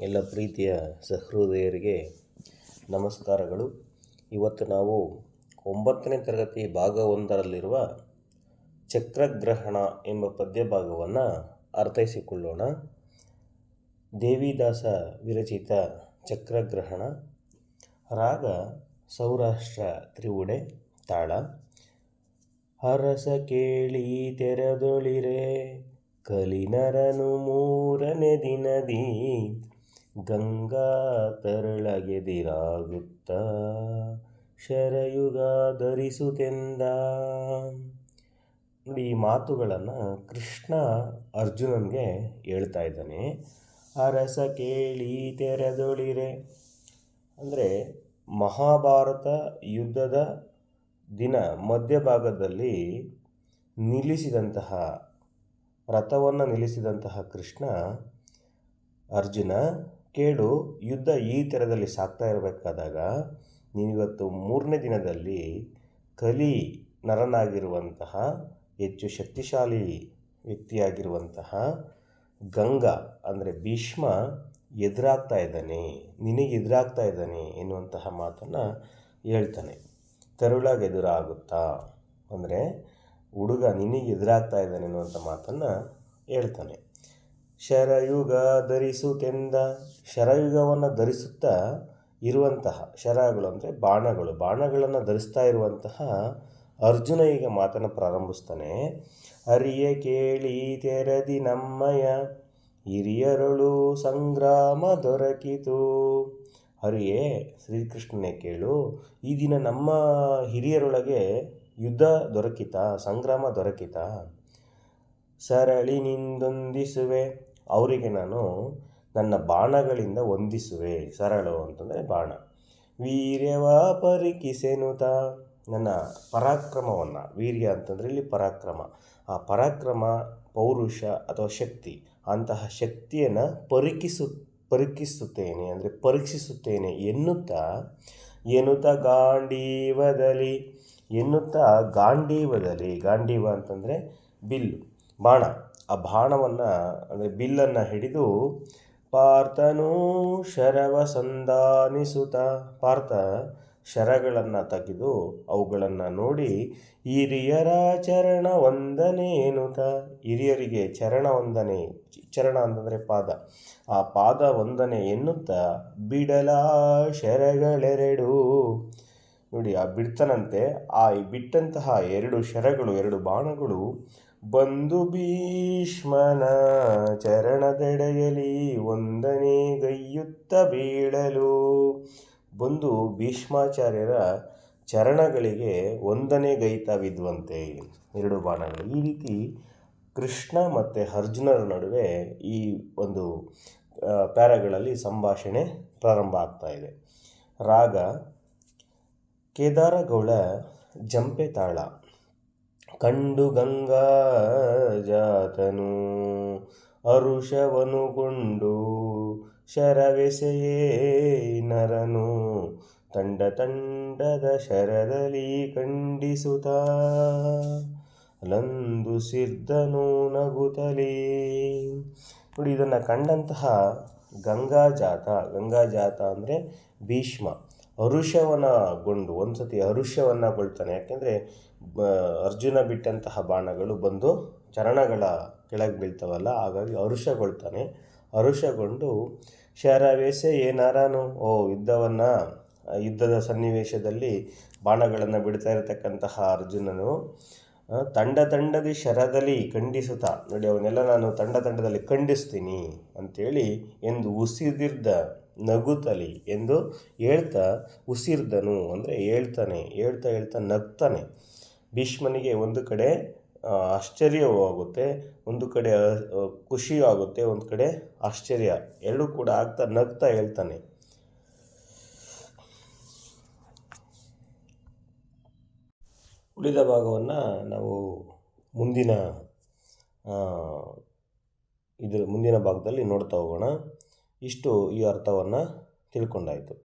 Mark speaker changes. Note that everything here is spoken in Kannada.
Speaker 1: ಎಲ್ಲ ಪ್ರೀತಿಯ ಸಹೃದಯರಿಗೆ ನಮಸ್ಕಾರಗಳು. ಇವತ್ತು ನಾವು ಒಂಬತ್ತನೇ ತರಗತಿ ಭಾಗ ಒಂದರಲ್ಲಿರುವ ಚಕ್ರಗ್ರಹಣ ಎಂಬ ಪದ್ಯ ಭಾಗವನ್ನು ಅರ್ಥೈಸಿಕೊಳ್ಳೋಣ. ದೇವಿದಾಸ ವಿರಚಿತ ಚಕ್ರಗ್ರಹಣ, ರಾಗ, ಸೌರಾಷ್ಟ್ರ ತ್ರಿವುಡೆ, ತಾಳ. ಹರಸ ಕೇಳಿ ತೆರೆದೊಳಿರೆ ಕಲಿನರನು ಮೂರನೇ ದಿನದಿ ಗಂಗಾ ತರಳಗೆದಿರಾಗುತ್ತ ಶರಯುಗ ಧರಿಸುತ್ತೆಂದ ನೋಡಿ, ಈ ಮಾತುಗಳನ್ನು ಕೃಷ್ಣ ಅರ್ಜುನನಿಗೆ ಹೇಳ್ತಾ ಇದ್ದಾನೆ. ಅರಸ ಕೇಳಿ ತೆರೆದೊಳಿರೆ. ಅಂದರೆ, ಮಹಾಭಾರತ ಯುದ್ಧದ ದಿನ ಮಧ್ಯಭಾಗದಲ್ಲಿ ನಿಲ್ಲಿಸಿದಂತಹ, ರಥವನ್ನು ನಿಲ್ಲಿಸಿದಂತಹ ಕೃಷ್ಣ ಅರ್ಜುನ ಕೇಳು ಯುದ್ಧ ಈ ಥರದಲ್ಲಿ ಸಾಗ್ತಾ ಇರಬೇಕಾದಾಗ ನೀನಿವತ್ತು ಮೂರನೇ ದಿನದಲ್ಲಿ ಕಲಿ ನರನಾಗಿರುವಂತಹ, ಹೆಚ್ಚು ಶಕ್ತಿಶಾಲಿ ವ್ಯಕ್ತಿಯಾಗಿರುವಂತಹ ಗಂಗಾ, ಅಂದರೆ ಭೀಷ್ಮ ಎದುರಾಗ್ತಾ ಇದ್ದಾನೆ, ನಿನಗೆ ಎದುರಾಗ್ತಾ ಇದ್ದಾನೆ ಎನ್ನುವಂತಹ ಮಾತನ್ನು ಹೇಳ್ತಾನೆ. ತರುಳಾಗ ಎದುರಾಗುತ್ತಾ? ಅಂದರೆ ಹುಡುಗ ನಿನಗೆ ಎದುರಾಗ್ತಾ ಇದ್ದಾನೆ ಎನ್ನುವಂಥ ಮಾತನ್ನು ಹೇಳ್ತಾನೆ. ಶರಯುಗ ಧರಿಸುತ್ತೆಂದ ಶರಯುಗವನ್ನು ಧರಿಸುತ್ತಾ ಇರುವಂತಹ ಶರಗಳು ಅಂದರೆ ಬಾಣಗಳು. ಬಾಣಗಳನ್ನು ಧರಿಸ್ತಾ ಇರುವಂತಹ ಅರ್ಜುನ ಈಗ ಮಾತನ್ನು ಪ್ರಾರಂಭಿಸ್ತಾನೆ. ಅರಿಯ ಕೇಳಿ ತೆರದಿ ನಮ್ಮಯ, ಹಿರಿಯರಳು ಸಂಗ್ರಾಮ ದೊರಕಿತು. ಹರಿಯೇ ಶ್ರೀಕೃಷ್ಣನೇ ಕೇಳು, ಈ ದಿನ ನಮ್ಮ ಹಿರಿಯರೊಳಗೆ ಯುದ್ಧ ದೊರಕಿತ, ಸಂಗ್ರಾಮ ದೊರಕಿತ? ಸರಳಿನಿಂದೊಂದಿಸುವೆ ಅವರಿಗೆ ನಾನು ನನ್ನ ಬಾಣಗಳಿಂದ ಹೊಂದಿಸುವೆ ಸರಳು ಅಂತಂದರೆ ಬಾಣ. ವೀರ್ಯವ ಪರಿಕಿಸೆನುತ. ನನ್ನ ಪರಾಕ್ರಮವನ್ನು, ವೀರ್ಯ ಅಂತಂದರೆ ಇಲ್ಲಿ ಪರಾಕ್ರಮ. ಆ ಪರಾಕ್ರಮ, ಪೌರುಷ ಅಥವಾ ಶಕ್ತಿ, ಅಂತಹ ಶಕ್ತಿಯನ್ನು ಪರಿಕಿಸು ಪರೀಕ್ಷಿಸುತ್ತೇನೆ ಅಂದರೆ ಪರೀಕ್ಷಿಸುತ್ತೇನೆ ಎನ್ನುತ್ತಾ ಎನ್ನುತ್ತಾ ಗಾಂಡೀವದಲ್ಲಿ ಎನ್ನುತ್ತಾ ಗಾಂಡೀವದಲ್ಲಿ, ಗಾಂಡೀವ ಅಂತಂದರೆ ಬಿಲ್ಲು. ಬಾಣ. ಆ ಬಾಣವನ್ನು, ಅಂದರೆ ಬಿಲ್ಲನ್ನು ಹಿಡಿದು, ಪಾರ್ಥನೂ ಶರವ ಸಂಧಾನಿಸುತ್ತ ಪಾರ್ಥ ಶರಗಳನ್ನು ತೆಗೆದು ಅವುಗಳನ್ನು ನೋಡಿ, ಹಿರಿಯರ ಚರಣ ವಂದನೆ ಏನುತ ಹಿರಿಯರಿಗೆ ಚರಣ ವಂದನೆ ಚರಣ ಅಂತಂದರೆ ಪಾದ. ಆ ಪಾದ ವಂದನೆ ಎನ್ನುತ್ತಾ, ಬಿಡಲ ಶರಗಳೆರಡು. ನೋಡಿ, ಆ ಬಿಡ್ತನಂತೆ, ಆ ಬಿಟ್ಟಂತಹ ಎರಡು ಶರಗಳು, ಎರಡು ಬಾಣಗಳು ಬಂದು ಭೀಷ್ಮನ ಚರಣದೆಡೆಯಲಿ ಒಂದನೇ ಗೈಯುತ್ತ ಬೀಳಲು. ಬಂದು ಭೀಷ್ಮಾಚಾರ್ಯರ ಚರಣಗಳಿಗೆ ಒಂದನೇ ಗೈತಾ ಬಿದ್ದುವಂತೆ ಎರಡು ಬಾಣಗಳು. ಈ ರೀತಿ ಕೃಷ್ಣ ಮತ್ತು ಅರ್ಜುನರ ನಡುವೆ ಈ ಒಂದು ಪ್ಯಾರಗಳಲ್ಲಿ ಸಂಭಾಷಣೆ ಪ್ರಾರಂಭ ಆಗ್ತಾ ಇದೆ. ರಾಗ ಕೇದಾರಗೌಳ ಜಂಪೆ ತಾಳ. ಕಂಡು ಗಂಗಾ ಜಾತನು ಅರುಷವನುಗೊಂಡು ಶರವೆಸೆಯೇ ನರನು, ತಂಡ ತಂಡದ ಶರದಲ್ಲಿ ಖಂಡಿಸುತ್ತ ಲಂದು ಸಿದ್ಧನು ನಗುತ್ತಲೇ ನೋಡಿ, ಇದನ್ನು ಕಂಡಂತಹ ಗಂಗಾಜಾತ ಗಂಗಾಜಾತ ಅಂದರೆ ಭೀಷ್ಮ ಹರುಷವನ್ನಗೊಂಡು ಒಂದು ಸತಿ ಹರುಷವನ್ನಗೊಳ್ತಾನೆ ಯಾಕೆಂದರೆ ಅರ್ಜುನ ಬಿಟ್ಟಂತಹ ಬಾಣಗಳು ಬಂದು ಚರಣಗಳ ಕೆಳಗೆ ಬೀಳ್ತವಲ್ಲ, ಹಾಗಾಗಿ ಅರುಷಗೊಳ್ತಾನೆ. ಅರುಷಗೊಂಡು, ಶರವೇಸೆ ಏನಾರಾನು ಓ ಯುದ್ಧವನ್ನು, ಯುದ್ಧದ ಸನ್ನಿವೇಶದಲ್ಲಿ ಬಾಣಗಳನ್ನು ಬಿಡ್ತಾ ಇರತಕ್ಕಂತಹ ಅರ್ಜುನನು ತಂಡ ತಂಡದಿ ಶರದಲ್ಲಿ ಖಂಡಿಸುತ್ತಾ. ನೋಡಿ, ಅವನ್ನೆಲ್ಲ ನಾನು ತಂಡ ತಂಡದಲ್ಲಿ ಖಂಡಿಸ್ತೀನಿ ಅಂಥೇಳಿ ಎಂದು ಉಸಿದಿರ್ದ ನಗುತ್ತಲಿ ಎಂದು ಹೇಳ್ತಾ ಉಸಿರ್ದನು. ಅಂದರೆ ಹೇಳ್ತಾನೆ, ಹೇಳ್ತಾ ಹೇಳ್ತಾ ನಗ್ತಾನೆ. ಭೀಷ್ಮನಿಗೆ ಒಂದು ಕಡೆ ಆಶ್ಚರ್ಯವೂ ಆಗುತ್ತೆ ಒಂದು ಕಡೆ ಖುಷಿಯೂ ಆಗುತ್ತೆ ಒಂದು ಕಡೆ ಆಶ್ಚರ್ಯ. ಎರಡೂ ಕೂಡ ಆಗ್ತಾ ನಗ್ತಾ ಹೇಳ್ತಾನೆ. ಉಳಿದ ಭಾಗವನ್ನು ನಾವು ಮುಂದಿನ ಇದರ ಮುಂದಿನ ಭಾಗದಲ್ಲಿ ನೋಡ್ತಾ ಹೋಗೋಣ. ಇಷ್ಟು ಈ ಅರ್ಥವನ್ನು ತಿಳ್ಕೊಂಡಾಯಿತು.